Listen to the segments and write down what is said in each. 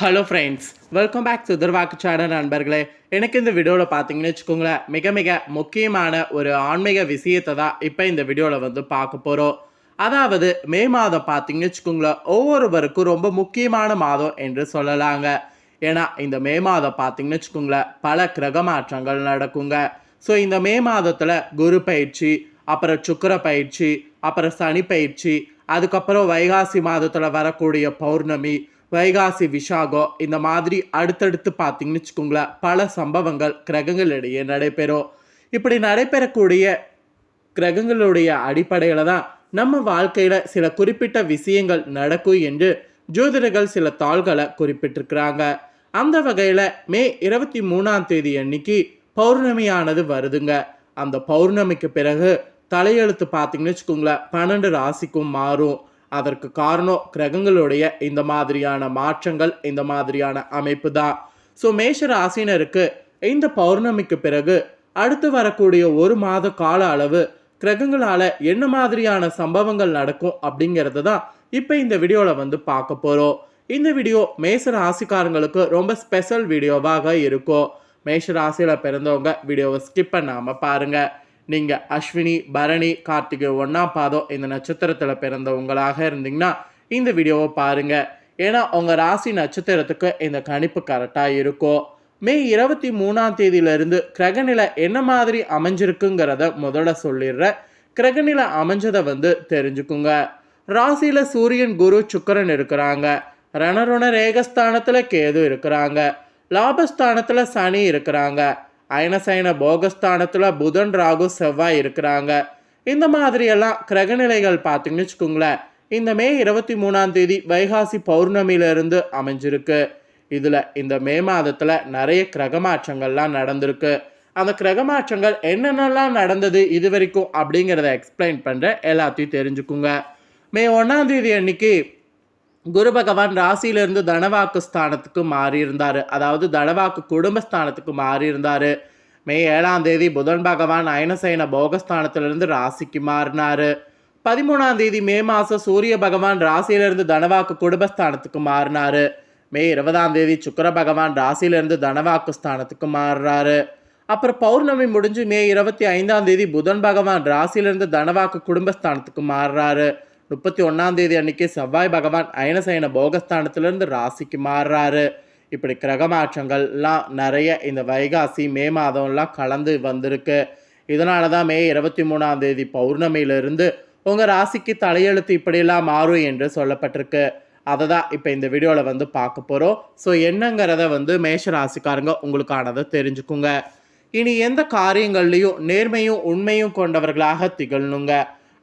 Hello friends welcome back to துர்வாக்கு channel நண்பர்களே. எனக்கு இந்த வீடியோவில் பார்த்தீங்கன்னு வச்சுக்கோங்களேன் மிக மிக முக்கியமான ஒரு ஆன்மீக விஷயத்தை தான் இப்போ இந்த வீடியோவில் வந்து பார்க்க போகிறோம் அதாவது மே மாதம் பார்த்தீங்கன்னு வச்சுக்கோங்களேன் ஒவ்வொருவருக்கும் ரொம்ப முக்கியமான மாதம் என்று சொல்லலாங்க. ஏன்னா இந்த மே மாதம் பார்த்தீங்கன்னு வச்சுக்கோங்களேன் பல கிரக மாற்றங்கள் நடக்குங்க. ஸோ இந்த மே மாதத்தில் குரு பயிற்சி அப்புறம் சுக்கிர பயிற்சி அப்புறம் சனி பயிற்சி அதுக்கப்புறம் வைகாசி மாதத்தில் வரக்கூடிய பௌர்ணமி வைகாசி விஷாகோ இந்த மாதிரி அடுத்தடுத்து பார்த்தீங்கன்னு வச்சுக்கோங்களேன் பல சம்பவங்கள் கிரகங்களிடையே நடைபெறும். இப்படி நடைபெறக்கூடிய கிரகங்களுடைய அடிப்படையில் தான் நம்ம வாழ்க்கையில் சில குறிப்பிட்ட விஷயங்கள் நடக்கும் என்று ஜோதிடர்கள் சில தாள்களை குறிப்பிட்டிருக்கிறாங்க. அந்த வகையில் மே இருபத்தி மூணாம் தேதி அன்னைக்கு பௌர்ணமியானது வருதுங்க. அந்த பௌர்ணமிக்கு பிறகு தலையெழுத்து பார்த்தீங்கன்னு வச்சுக்கோங்களேன் பன்னெண்டு ராசிக்கும் மாறும். அதற்கு காரணம் கிரகங்களுடைய இந்த மாதிரியான மாற்றங்கள் இந்த மாதிரியான அமைப்பு தான். ஸோ மேஷ ராசினருக்கு இந்த பௌர்ணமிக்கு பிறகு அடுத்து வரக்கூடிய ஒரு மாத கால அளவு கிரகங்களால் என்ன மாதிரியான சம்பவங்கள் நடக்கும் அப்படிங்கிறது தான் இப்போ இந்த வீடியோவில் வந்து பார்க்க போகிறோம் இந்த வீடியோ மேஷ ராசிக்காரங்களுக்கு ரொம்ப ஸ்பெஷல் வீடியோவாக இருக்கும். மேஷ ராசியில் பிறந்தவங்க வீடியோவை ஸ்கிப் பண்ணாமல் பாருங்கள் நீங்கள் அஸ்வினி பரணி கார்த்திகை ஒன்றாம் பாதம் இந்த நட்சத்திரத்தில் பிறந்தவங்களாக இருந்தீங்கன்னா இந்த வீடியோவை பாருங்கள் ஏன்னா உங்கள் ராசி நட்சத்திரத்துக்கு இந்த கணிப்பு கரெக்டாக இருக்கும் மே இருபத்தி மூணாம் தேதியிலிருந்து கிரகநிலை என்ன மாதிரி அமைஞ்சிருக்குங்கிறத முதல்ல சொல்லிடுறேன். கிரகநிலை அமைஞ்சதை வந்து தெரிஞ்சுக்குங்க. ராசியில் சூரியன் குரு சுக்கரன் இருக்கிறாங்க. ரணருண ரேகஸ்தானத்தில் கேது இருக்கிறாங்க. லாபஸ்தானத்தில் சனி இருக்கிறாங்க. அயனசயன போகஸ்தானத்தில் புதன் ராகு செவ்வாய் இருக்கிறாங்க. இந்த மாதிரியெல்லாம் கிரகநிலைகள் பார்த்தீங்கன்னு வச்சுக்கோங்களேன். இந்த மே இருபத்தி மூணாம் தேதி வைகாசி பௌர்ணமியிலிருந்து அமைஞ்சிருக்கு. இதில் இந்த மே மாதத்தில் நிறைய கிரகமாற்றங்கள்லாம் நடந்திருக்கு. அந்த கிரகமாற்றங்கள் என்னென்னலாம் நடந்தது இது வரைக்கும் அப்படிங்கிறத எக்ஸ்பிளைன் பண்ணுற எல்லாத்தையும் தெரிஞ்சுக்குங்க. மே ஒன்றாம் தேதி அன்னைக்கு குரு பகவான் ராசியிலிருந்து தனவாக்கு ஸ்தானத்துக்கு மாறியிருந்தார். அதாவது தனவாக்கு குடும்பஸ்தானத்துக்கு மாறியிருந்தார். மே ஏழாம் தேதி புதன் பகவான் அயனசயன போகஸ்தானத்திலிருந்து ராசிக்கு மாறினார். பதிமூணாம் தேதி மே மாதம் சூரிய பகவான் ராசியிலிருந்து தனவாக்கு குடும்பஸ்தானத்துக்கு மாறினார். மே இருபதாம் தேதி சுக்கர பகவான் ராசியிலிருந்து தனவாக்கு ஸ்தானத்துக்கு மாறுறாரு. அப்புறம் பௌர்ணமி முடிஞ்சு மே இருபத்தி ஐந்தாம் தேதி புதன் பகவான் ராசியிலிருந்து தனவாக்கு குடும்பஸ்தானத்துக்கு மாறுறாரு. முப்பத்தி ஒன்றாம் தேதி அன்னைக்கு செவ்வாய் பகவான் அயனசயன போகஸ்தானத்திலிருந்து ராசிக்கு மாறுறாரு. இப்படி கிரக மாற்றங்கள்லாம் நிறைய இந்த வைகாசி மே மாதம்லாம் கலந்து வந்திருக்கு. இதனால தான் மே இருபத்தி மூணாம் தேதி பௌர்ணமியிலிருந்து உங்கள் ராசிக்கு தலையெழுத்து இப்படியெல்லாம் மாறும் என்று சொல்லப்பட்டிருக்கு. அதை தான் இப்போ இந்த வீடியோவில் வந்து பார்க்க போகிறோம் ஸோ என்னங்கிறத வந்து மேஷ ராசிக்காரங்க உங்களுக்கானதை தெரிஞ்சுக்குங்க. இனி எந்த காரியங்கள்லையும் நேர்மையும் உண்மையும் கொண்டவர்களாக திகழணுங்க.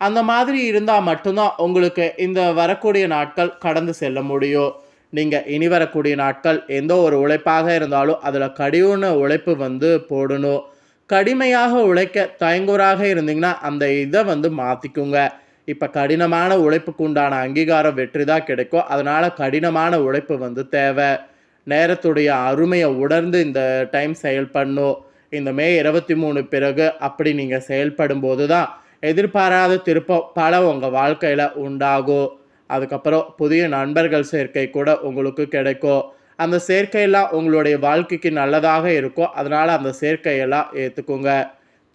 அந்த மாதிரி இருந்தால் மட்டும்தான் உங்களுக்கு இந்த வரக்கூடிய நாட்கள் கடந்து செல்ல முடியும். நீங்கள் இனி வரக்கூடிய நாட்கள் எந்த ஒரு உழைப்பாக இருந்தாலும் அதில் கடின உழைப்பு வந்து போடணும். கடுமையாக உழைக்க தயங்குறாக இருந்தீங்கன்னா அந்த இதை வந்து மாற்றிக்குங்க இப்போ கடினமான உழைப்புக்கு உண்டான அங்கீகாரம் வெற்றி தான் கிடைக்கும். அதனால் கடினமான உழைப்பு வந்து தேவை. நேரத்துடைய அருமையை உணர்ந்து இந்த டைம் செயல்படணும். இந்த மே இருபத்தி மூணு பிறகு அப்படி நீங்கள் செயல்படும் போது தான் எதிர்பாராத திருப்பம் பல உங்கள் வாழ்க்கையில் உண்டாகும் அதுக்கப்புறம் புதிய நண்பர்கள் சேர்க்கை கூட உங்களுக்கு கிடைக்கும் அந்த சேர்க்கையெல்லாம் உங்களுடைய வாழ்க்கைக்கு நல்லதாக இருக்கும் அதனால் அந்த சேர்க்கையெல்லாம் ஏற்றுக்குங்க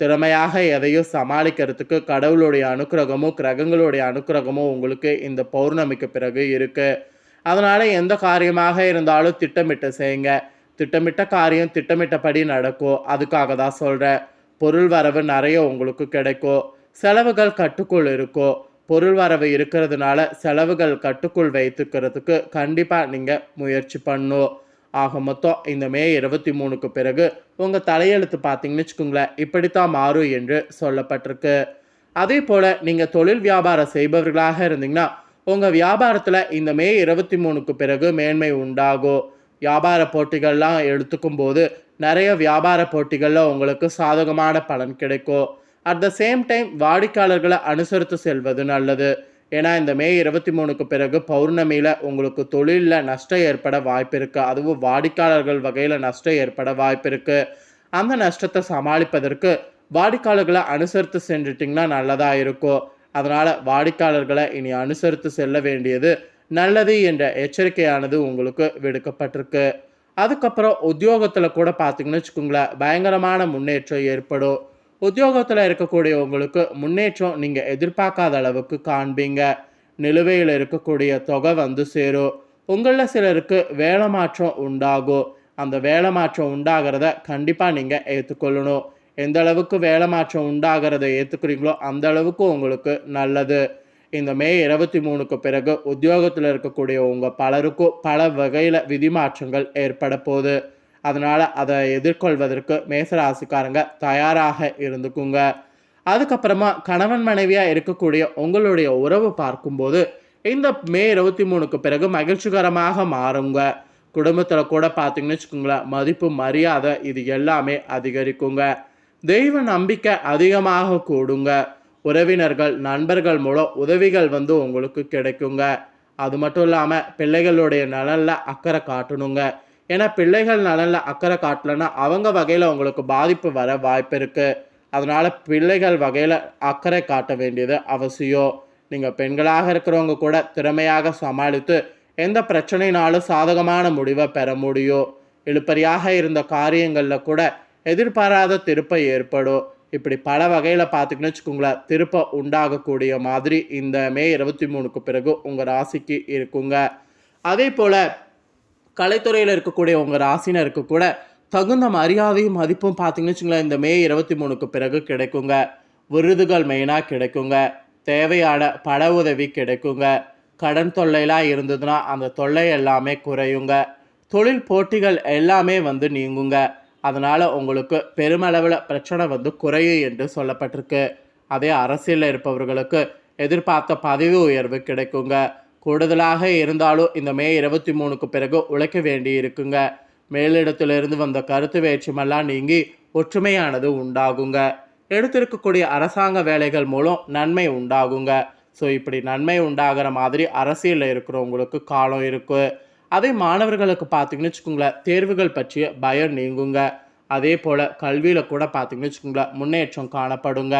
திறமையாக எதையும் சமாளிக்கிறதுக்கு கடவுளுடைய அனுக்கிரகமும் கிரகங்களுடைய அனுக்கிரகமும் உங்களுக்கு இந்த பௌர்ணமிக்கு பிறகு இருக்குது அதனால் எந்த காரியமாக இருந்தாலும் திட்டமிட்டு செய்யுங்க. திட்டமிட்ட காரியம் திட்டமிட்டபடி நடக்கும் அதுக்காக தான் சொல்கிறேன் பொருள் வரவு நிறைய உங்களுக்கு கிடைக்கும் செலவுகள் கட்டுக்குள் இருக்கும் பொருள் வரவு இருக்கிறதுனால செலவுகள் கட்டுக்குள் வைத்துக்கிறதுக்கு கண்டிப்பாக நீங்கள் முயற்சி பண்ணும் ஆக மொத்தம் இந்த மே இருபத்தி மூணுக்கு பிறகு உங்கள் தலையெழுத்து பார்த்தீங்கன்னு வச்சுக்கோங்களேன் இப்படித்தான் மாறும் என்று சொல்லப்பட்டிருக்கு. அதே போல் நீங்கள் தொழில் வியாபாரம் செய்பவர்களாக இருந்தீங்கன்னா உங்கள் வியாபாரத்தில் இந்த மே இருபத்தி மூணுக்கு பிறகு மேன்மை உண்டாகும் வியாபார போட்டிகள்லாம் எடுத்துக்கும் போது நிறைய வியாபார போட்டிகளில் உங்களுக்கு சாதகமான பலன் கிடைக்கும். அட் த சேம் டைம் வாடிக்கையாளர்களை அனுசரித்து செல்வது நல்லது. ஏன்னா இந்த மே இருபத்தி மூணுக்கு பிறகு பௌர்ணமியில் உங்களுக்கு தொழிலில் நஷ்டம் ஏற்பட வாய்ப்பு இருக்குது அதுவும் வாடிக்கையாளர்கள் வகையில் நஷ்டம் ஏற்பட வாய்ப்பு இருக்குது அந்த நஷ்டத்தை சமாளிப்பதற்கு வாடிக்கையாளர்களை அனுசரித்து சென்றுட்டிங்கன்னா நல்லதாக இருக்கும். அதனால் வாடிக்கையாளர்களை இனி அனுசரித்து செல்ல வேண்டியது நல்லது என்ற எச்சரிக்கையானது உங்களுக்கு விடுக்கப்பட்டிருக்கு. அதுக்கப்புறம் உத்தியோகத்தில் கூட பார்த்தீங்கன்னு வச்சுக்கோங்களேன் பயங்கரமான முன்னேற்றம் ஏற்படும். உத்தியோகத்தில் இருக்கக்கூடிய உங்களுக்கு முன்னேற்றம் நீங்கள் எதிர்பார்க்காத அளவுக்கு காண்பீங்க. நிலுவையில் இருக்கக்கூடிய தொகை வந்து சேரும். உங்களில் சிலருக்கு வேலை மாற்றம் உண்டாகும். அந்த வேலை மாற்றம் உண்டாகிறத கண்டிப்பாக நீங்கள் ஏற்றுக்கொள்ளணும் எந்த அளவுக்கு வேலை மாற்றம் உண்டாகிறத ஏற்றுக்கிறீங்களோ அந்த அளவுக்கு உங்களுக்கு நல்லது. இந்த மே இருபத்தி மூணுக்கு பிறகு உத்தியோகத்தில் இருக்கக்கூடிய உங்கள் பலருக்கும் பல வகையில் விதிமாற்றங்கள் ஏற்பட போகுது. அதனால் அதை எதிர்கொள்வதற்கு மேசராசிக்காரங்க தயாராக இருந்துக்குங்க. அதுக்கப்புறமா கணவன் மனைவியாக இருக்கக்கூடிய உங்களுடைய உறவு பார்க்கும்போது இந்த மே இருபத்தி மூணுக்கு பிறகு மகிழ்ச்சிகரமாக மாறுங்க. குடும்பத்தில் கூட பார்த்தீங்கன்னு வச்சுக்கோங்களேன் மதிப்பு மரியாதை இது எல்லாமே அதிகரிக்குங்க. தெய்வ நம்பிக்கை அதிகமாக கூடுங்க. உறவினர்கள் நண்பர்கள் மூலம் உதவிகள் வந்து உங்களுக்கு கிடைக்குங்க. அது மட்டும் இல்லாமல் பிள்ளைகளுடைய நலனில் அக்கறை காட்டணுங்க. ஏன்னா பிள்ளைகள் நலனில் அக்கறை காட்டலைன்னா அவங்க வகையில் உங்களுக்கு பாதிப்பு வர வாய்ப்பு இருக்குது அதனால் பிள்ளைகள் வகையில் அக்கறை காட்ட வேண்டியது அவசியம். நீங்கள் பெண்களாக இருக்கிறவங்க கூட திறமையாக சமாளித்து எந்த பிரச்சனைனாலும் சாதகமான முடிவை பெற முடியும். இழுப்பறியாக இருந்த காரியங்களில் கூட எதிர்பாராத திருப்பம் ஏற்படும். இப்படி பல வகையில் பார்த்தீங்கன்னு வச்சுக்கோங்களேன் திருப்பம் உண்டாகக்கூடிய மாதிரி இந்த மே இருபத்தி மூணுக்கு பிறகு உங்கள் ராசிக்கு இருக்குங்க. அதே போல் கலைத்துறையில் இருக்கக்கூடிய உங்கள் ராசினருக்கு கூட தகுந்த மரியாதையும் மதிப்பும் பார்த்தீங்கன்னு வச்சுங்களேன் இந்த மே இருபத்தி மூணுக்கு பிறகு கிடைக்குங்க. விருதுகள் மெயினாக கிடைக்குங்க. தேவையான பட உதவி கிடைக்குங்க. கடன் தொல்லைலாம் இருந்ததுன்னா அந்த தொல்லை எல்லாமே குறையுங்க. தொழில் போட்டிகள் எல்லாமே வந்து நீங்குங்க. அதனால் உங்களுக்கு பெருமளவில் பிரச்சனை வந்து குறையும் என்று சொல்லப்பட்டிருக்கு. அதே அரசியலில் இருப்பவர்களுக்கு எதிர்பார்த்த பதவி உயர்வு கிடைக்குங்க. கூடுதலாக இருந்தாலும் இந்த மே இருபத்தி மூணுக்கு பிறகு உழைக்க வேண்டி இருக்குங்க மேலிடத்திலிருந்து வந்த கருத்து வேற்றுமெல்லாம் நீங்கி ஒற்றுமையானது உண்டாகுங்க. எடுத்திருக்கக்கூடிய அரசாங்க வேலைகள் மூலம் நன்மை உண்டாகுங்க. ஸோ இப்படி நன்மை உண்டாகிற மாதிரி அரசியலில் இருக்கிறவங்களுக்கு காலம் இருக்குது அதே மாணவர்களுக்கு பார்த்தீங்கன்னு வச்சுக்கோங்களேன் தேர்வுகள் பற்றிய பயம் நீங்குங்க. அதே போல் கல்வியில் கூட பார்த்தீங்கன்னு வச்சுக்கோங்களேன் முன்னேற்றம் காணப்படுங்க.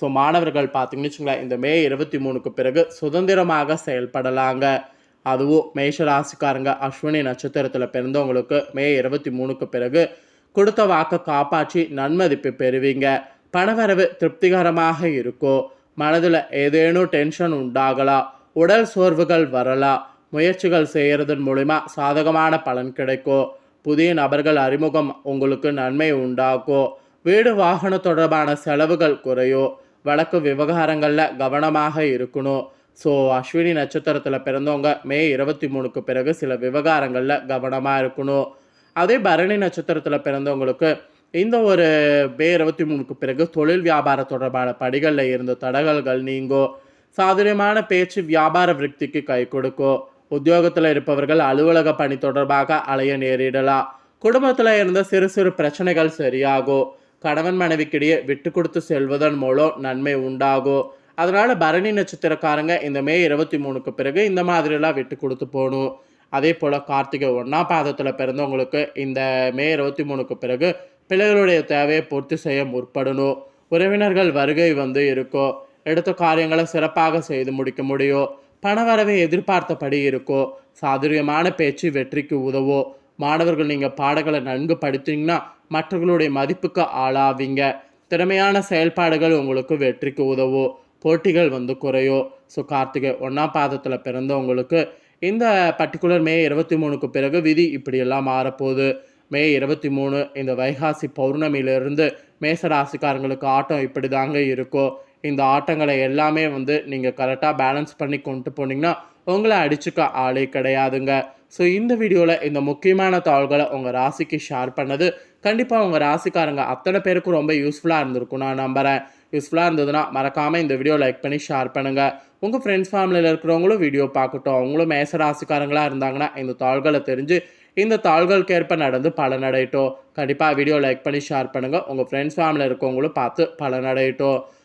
ஸோ மாணவர்கள் பார்த்தீங்கன்னு வச்சுக்கோங்களேன் இந்த மே இருபத்தி மூணுக்கு பிறகு சுதந்திரமாக செயல்படலாங்க. அதுவும் மேஷ ராசிக்காரங்க அஸ்வினி நட்சத்திரத்தில் பிறந்தவங்களுக்கு மே இருபத்தி மூணுக்கு பிறகு கொடுத்த வாக்கை காப்பாற்றி நன்மதிப்பு பெறுவீங்க. பணவரவு திருப்திகரமாக இருக்கும். மனதில் ஏதேனும் டென்ஷன் உண்டாகலாம். உடல் சோர்வுகள் வரலாம். முயற்சிகள் செய்கிறதன் மூலிமா சாதகமான பலன் கிடைக்கும். புதிய நபர்கள் அறிமுகம் உங்களுக்கு நன்மை உண்டாக்கும். வீடு வாகனம் தொடர்பான செலவுகள் குறையும். வழக்கு விவகாரங்களில் கவனமாக இருக்கணும். ஸோ அஸ்வினி நட்சத்திரத்தில் பிறந்தவங்க மே இருபத்தி மூணுக்கு பிறகு சில விவகாரங்களில் கவனமாக இருக்கணும். அதே பரணி நட்சத்திரத்தில் பிறந்தவங்களுக்கு இந்த ஒரு மே இருபத்தி மூணுக்கு பிறகு தொழில் வியாபார தொடர்பான படிகளில் இருந்த தடங்கல்கள் நீங்கும் சாதுரியமான பேச்சு வியாபார விருத்திக்கு கை கொடுக்கும் உத்தியோகத்தில் இருப்பவர்கள் அலுவலக பணி தொடர்பாக அலைய நேரிடலாம். குடும்பத்தில் இருந்த சிறு சிறு பிரச்சனைகள் சரியாகும் கணவன் மனைவிக்கிடையே விட்டு கொடுத்து செல்வதன் மூலம் நன்மை உண்டாகும் அதனால பரணி நட்சத்திரக்காரங்க இந்த மே இருபத்தி மூணுக்கு பிறகு இந்த மாதிரிலாம் விட்டு கொடுத்து போகணும். அதே போல் கார்த்திகை ஒன்றாம் பாதத்தில் பிறந்தவங்களுக்கு இந்த மே இருபத்தி மூணுக்கு பிறகு பிள்ளைகளுடைய தேவையை பூர்த்தி செய்ய முற்படணும். உறவினர்கள் வருகை வந்து இருக்கும் எடுத்த காரியங்களை சிறப்பாக செய்து முடிக்க முடியும் பணவரவை எதிர்பார்த்தபடி இருக்கும் சாதுரியமான பேச்சு வெற்றிக்கு உதவும் மாணவர்கள் நீங்கள் பாடங்களை நன்கு படித்தீங்கன்னா மற்றவர்களுடைய மதிப்புக்கு ஆளாவீங்க. திறமையான செயல்பாடுகள் உங்களுக்கு வெற்றிக்கு உதவும். போட்டிகள் வந்து குறையும். ஸோ கார்த்திகை ஒன்றாம் பாதத்தில் பிறந்தவங்களுக்கு இந்த பர்டிகுலர் மே இருபத்தி மூணுக்கு பிறகு விதி இப்படியெல்லாம் மாறப்போகுது. மே இருபத்தி மூணு இந்த வைகாசி பௌர்ணமியிலிருந்து மேச ராசிக்காரங்களுக்கு ஆட்டம் இப்படி தாங்க இருக்கும். இந்த ஆட்டங்களை எல்லாமே வந்து நீங்கள் கரெக்டாக பேலன்ஸ் பண்ணி கொண்டு போனீங்கன்னா உங்களை அடிச்சுக்க ஆளே கிடையாதுங்க. ஸோ இந்த வீடியோவில் இந்த முக்கியமான தாள்களை உங்கள் ராசிக்கு ஷேர் பண்ணது கண்டிப்பாக உங்கள் ராசிக்காரங்க அத்தனை பேருக்கும் ரொம்ப யூஸ்ஃபுல்லாக இருந்திருக்கும் நான் நம்புகிறேன் யூஸ்ஃபுல்லாக இருந்ததுன்னா மறக்காமல் இந்த வீடியோ லைக் பண்ணி ஷேர் பண்ணுங்கள் உங்கள் ஃப்ரெண்ட்ஸ் ஃபேமிலியில் இருக்கிறவங்களும் வீடியோ பார்க்கட்டும். அவங்களும் மேச ராசிக்காரங்களாக இருந்தாங்கன்னா இந்த தாள்களை தெரிஞ்சு இந்த தாள்களுக்கேற்ப நடந்து பலனடையட்டும். கண்டிப்பாக வீடியோ லைக் பண்ணி ஷேர் பண்ணுங்கள் உங்கள் ஃப்ரெண்ட்ஸ் ஃபேமிலியில் இருக்கவங்களும் பார்த்து பலனடையட்டும்.